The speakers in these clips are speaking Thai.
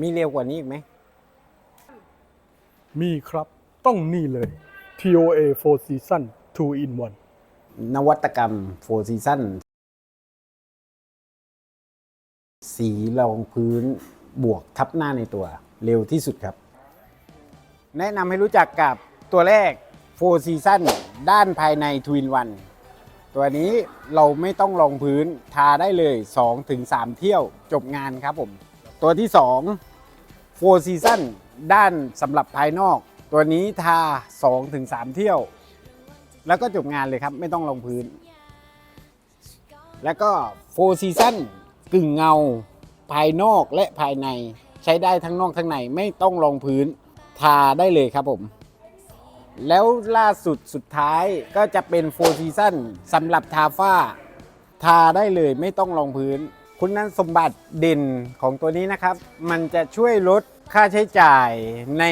มีเร็วกว่านี้อีกไหม มีครับต้องนี่เลย TOA 4 Season 2 in 1นวัตกรรมโฟซีซั o นสีรองพื้นบวกทับหน้าในตัว เร็วที่สุดครับ แนะนำให้รู้จักกับตัวแรกโฟซีซั o นด้านภายในทวินวันตัวนี้เราไม่ต้องรองพื้นทาได้เลย 2-3 เที่ยวจบงานครับผม ตัวที่2 Four Season ด้านสำหรับภายนอก ตัวนี้ทา 2-3 เที่ยว แล้วก็จบงานเลยครับ ไม่ต้องลงพื้น แล้วก็ Four Season กึ่งเงาภายนอกและภายในใช้ได้ทั้งนอกทั้งในไม่ต้องลงพื้นทาได้เลยครับผม แล้วล่าสุดสุดท้ายก็จะเป็น Four Season สำหรับทาฝ้า ทาได้เลยไม่ต้องรองพื้น คุณสมบัติเด่นของตัวนี้นะครับ มันจะช่วยลดค่าใช้จ่ายใน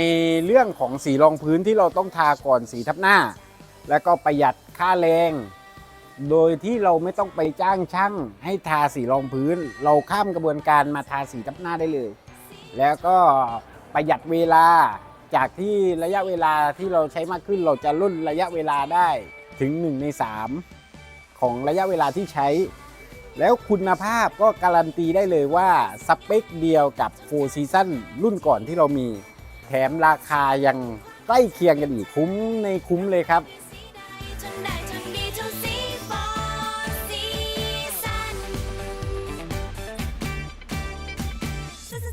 เรื่องของสีรองพื้นที่เราต้องทาก่อนสีทับหน้า แล้วก็ประหยัดค่าแรง โดยที่เราไม่ต้องไปจ้างช่าง ให้ทาสีรองพื้น เราข้ามกระบวนการมาทาสีทับหน้าได้เลย แล้วก็ประหยัดเวลาจากที่ระยะเวลาที่เราใช้มากขึ้นเราจะลดระยะเวลาได้ถึง 1 ใน 3 ของระยะเวลาที่ใช้ แล้วคุณภาพก็การันตีได้เลยว่าสเปคเดียวกับ Four Season รุ่นก่อนที่เรามี แถมราคายังใกล้เคียงกันอีกคุ้มในคุ้มเลยครับ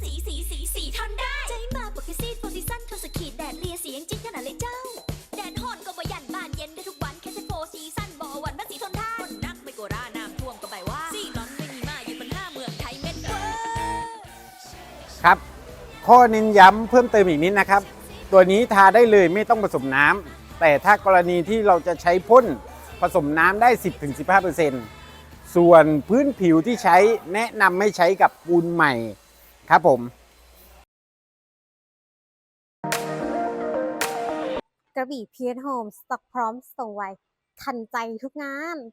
สีสีสีสีทนได้ ครับ ข้อเน้นย้ำเพิ่มเติมอีกนิดนะครับ ตัวนี้ทาได้เลยไม่ต้องผสมน้ำแต่ถ้ากรณีที่เราจะใช้พ่นผสมน้ำได้ 10-15%ส่วนพื้นผิวที่ใช้แนะนำไม่ใช้กับปูนใหม่ครับผมกระบี่เพียรโฮมสต็อกพร้อมส่งไวทันใจทุกงาน